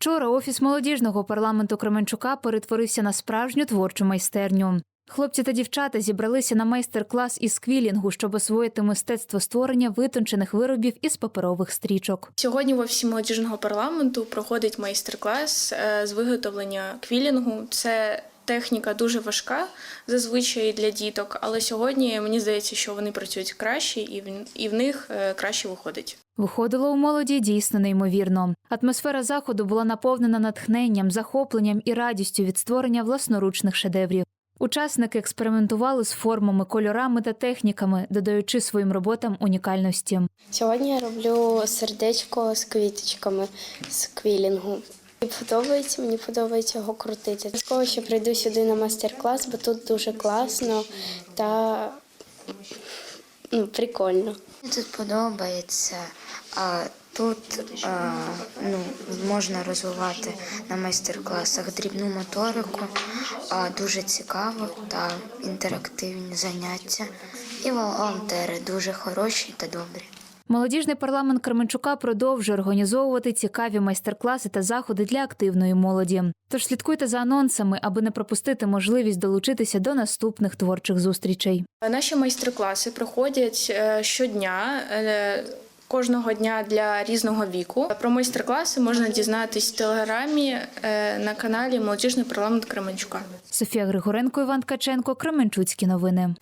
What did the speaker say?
Вчора офіс молодіжного парламенту Кременчука перетворився на справжню творчу майстерню. Хлопці та дівчата зібралися на майстер-клас із квілінгу, щоб освоїти мистецтво створення витончених виробів із паперових стрічок. Сьогодні в офісі молодіжного парламенту проходить майстер-клас е, з виготовлення квілінгу. Це техніка дуже важка зазвичай для діток, але сьогодні мені здається, що вони працюють краще і в, і в них е, краще виходить. Виходило у молоді дійсно неймовірно. Атмосфера заходу була наповнена натхненням, захопленням і радістю від створення власноручних шедеврів. Учасники експериментували з формами, кольорами та техніками, додаючи своїм роботам унікальності. Сьогодні я роблю сердечко з квіточками з квілінгу. Мені подобається, мені подобається його крутити. Обов'язково ще прийду сюди на майстер-клас, бо тут дуже класно та ну, прикольно. Мені тут подобається. А тут а, ну, можна розвивати на майстер-класах дрібну моторику, а, дуже цікаво та інтерактивні заняття. І волонтери дуже хороші та добрі. Молодіжний парламент Кременчука продовжує організовувати цікаві майстер-класи та заходи для активної молоді. Тож слідкуйте за анонсами, аби не пропустити можливість долучитися до наступних творчих зустрічей. Наші майстер-класи проходять е, щодня. е, Кожного дня для різного віку про майстер-класи можна дізнатись в телеграмі е, на каналі Молодіжний парламент Кременчука. Софія Григоренко, Іван Ткаченко, Кременчуцькі новини.